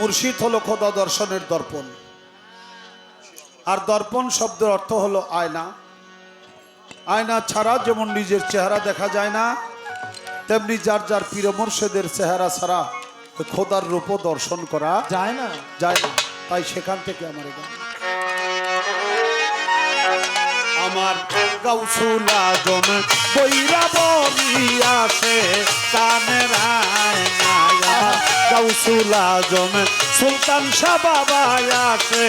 মুর্শিদ হলো খোদা দর্শনের দর্পণ। আর দর্পণ শব্দের অর্থ হলো আয়না। আয়না ছাড়া যেমন নিজের চেহারা দেখা যায় না তেমনি যার যার পীর মুর্শেদের চেহারা ছাড়া খোদার রূপও দর্শন করা যায় না। যায় না। তাই সেখান থেকে আমার গান। আমার গাউসুল আজম বৈরা বলিয়াছে কানের আয়নায় গাউসুল আজম সুলতান শাহ বাবা আছে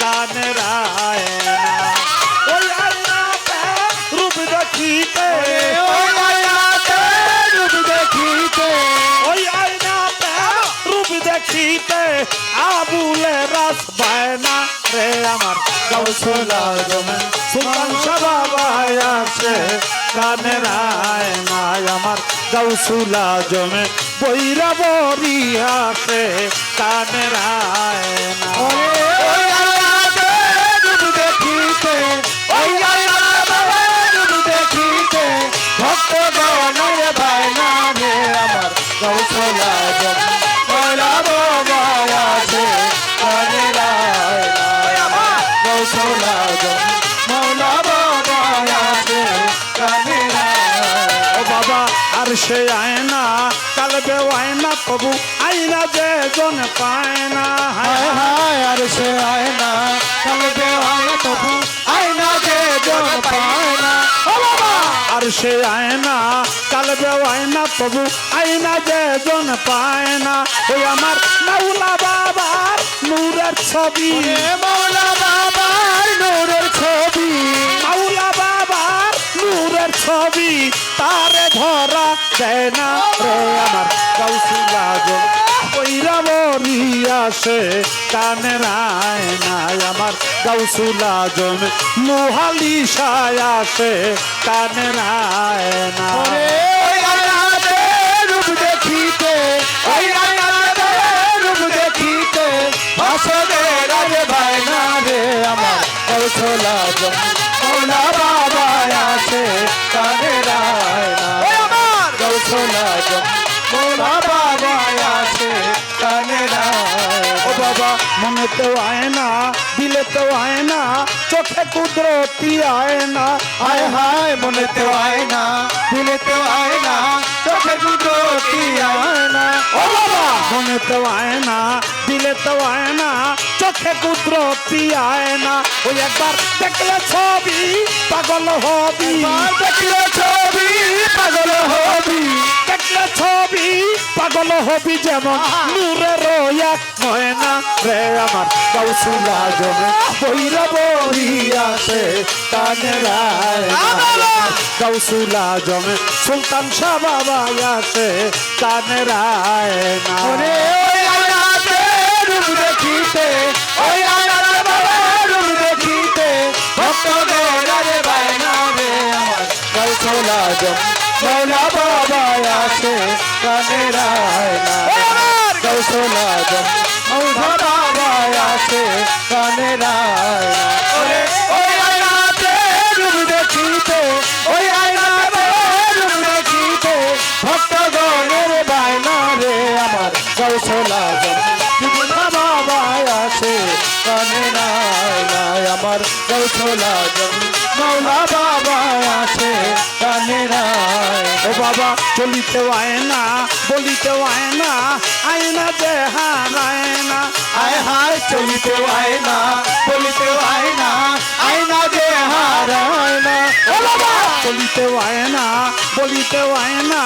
কানের আয়না ওই রূপ দেখিতে। ওই রূপ দেখিতে। ওই আয়নাতে রূপ দেখিতে। আবুলে রাস বায়না রে আমার। আজম সুলতান শাহ বাবা কানে রায় নাই আমার দৌসুলা জমে বৈরা বরি আসে কানে রায় দেখিতে ভক্ত ভাই না আমার গাউসুলা জমে। আর সে আয়না কালবে আয়না তবু আয়না যে জন পায় না। হায় হায় আর সে আয়না কালবে আয়না তবু আয়না যে জন পায় না। আর সে আয়না কালবে আয়না তবু আয়না যে জন পায় না। ওই আমার মাওলা বাবার নূরের ছবি। মাওলা বাবার নূরের ছবি। মাওলা বাবার নূরের ছবি, তারে ধরা দেয় না রে আমার গাউসি লাগো কইরা মরি আসে, কানে রায় নাই আমার গাউসুলা জন মোহালি সায় আসে, কানে রায় না ও বাবা মনে তো আয় না দিলে তো আয় না চোখে কুদরতি আয় না। আয় হায় মনে তো আয় না দিলে তো আয় না চোখে কুদরতি আয় না। ও বাবা! মনে তো আয় না দিলে তো আয় না চোখে কুদরতি আয় না। ওই একবার দেখলে ছবি পাগল হবি। দেখলে ছবি পাগল হবি। দেখলে ছবি পাগল হবি যেমন নূরে রোয়া ময়না রে আমার কৌশল আজম বৈরা বরিয়াছে কানের কৌশল আজম সুলতান শাহ বাবা আছে কানের আয়াতে দেখিতে ওই আয়াতে বাবা রূপ দেখিতে ভক্ত গৌরারে বায়না রে আমার কৌশল আজম মৌলা বাবা আছে কানের আয়না আজম মৌলা বাবা আছে কানের আয়না। ওরে ওই আয়নাতে রূপ দেখিতে, ওই আয়নাতে রূপ দেখিতে ভক্ত বায়না রে আমার বাবা আমার কৌশল বাবা, চলিতে আয় না, বলিতে আয় না আয়না যে হারায় না, আয় হায়, চলিতে আয় না, বলিতে আয় না আয়না যে হারায় না, ও বাবা, চলিতে আয় না, বলিতে আয় না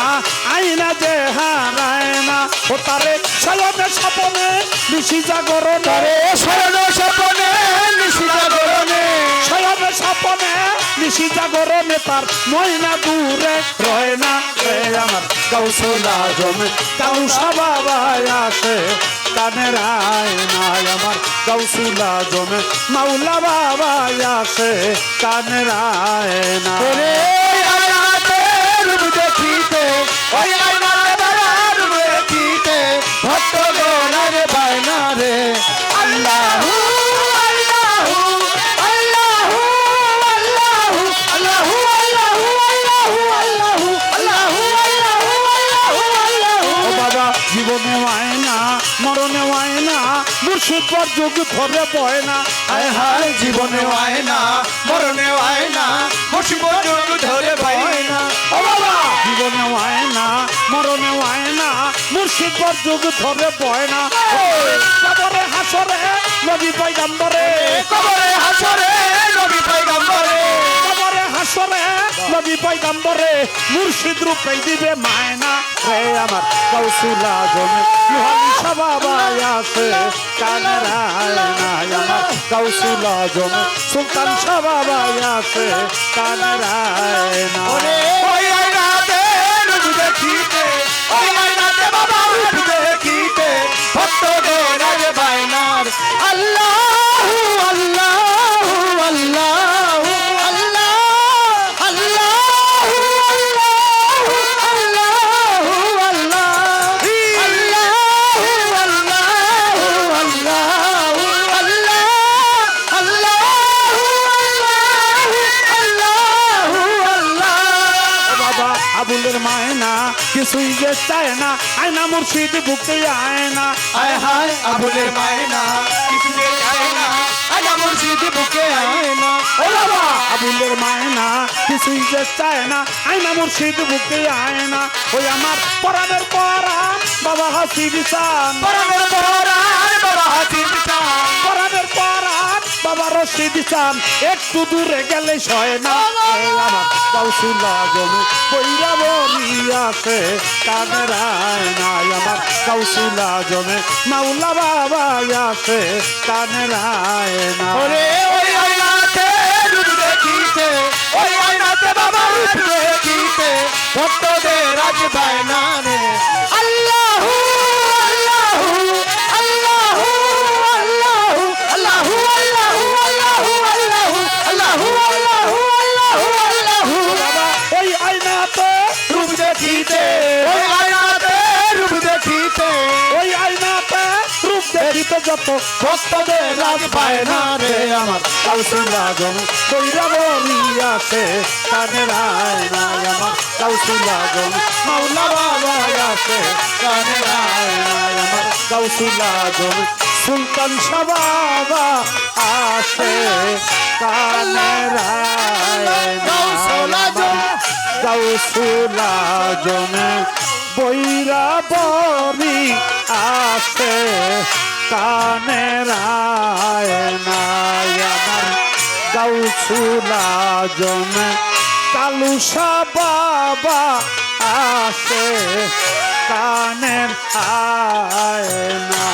আয়না যে হারায় না, ও তারে সয়নে স্বপনে নিশি জাগরণে সয়নে কৃষি গরমে তার ময়না দূরে রয় না রে আমার। কাউ কৌশলা জমে কাউ সবাবাই আসে কানে রায় নাই আমার। কাউ কৌশলা জমে মাউলা বাবাই আসে কানে রায় না রে আয়াতের দেখিতে, ওই আয়না মুর্শিদ পর যুগ ধরে বয় না হায় হায় জীবনে আয় না মরণে আয় না মুসিব যুগ ধরে পাই না ও বাবা! জীবনে আয় না মরণে আয় না মুর্শিদ পর যুগ ধরে বয় না কবরে হাসরে নবী পাইগাম্বরে কবরে হাসরে নবী পয়গম্বরে। কবরে হাসরে নবী পয়গাম্বরে মুর্শিদ রূপে দিবে মায়না। রে আমার কৌশলা জমে ইহানি সবাবাই আছে, কানের আমার কৌশলা জমে সুলতান সবাবাই আছে, কানের ওই আয়নাতে রূপ দেখিতে, ওই আয়নাতে বাবা রূপ বাবা আবুলের মায়না কিছুই যে চায় না। আয়না মুর্শিদ বুকে আয়না। আয় হায় আবুলের মায়না কিছু যে চায় না। আয়না মুর্শিদ বুকে আয়না। ও বাবা! আবুলের মায়না কিছুই যে চায় না। আয়না মুর্শিদ বুকে আয়না। ওই আমার পরাণের পরাণ বাবা হাসি বিছান পরাণের পরাণ বাবা হাসির চান পরাণের পরাণ বাবা রশি চান। একটু দূরে গেলে সয় না। কৌশিলা জমে কাউসুলা জমি বইরা বলি আছে। কানের আয়নায় আমার কাউসুলা জমে মাওলা বাবা আছে। কানের আয়না দিতে যত ভক্তদের রাজ পায় না রে আমার। কাউসি লাগন কইরা বলিয়াছে কানে রায় না আমার। কাউসি লাগন মাওলা বাবা আছে কানে রায় না আমার। কাউসি লাগন সুলতান শাহ বাবা আসে কানে রায় গাউসুলা জনে বৈরা বরি আসে কানে রায় গাউছুলা জমে কালুসা বাবা আসে কানের আয় না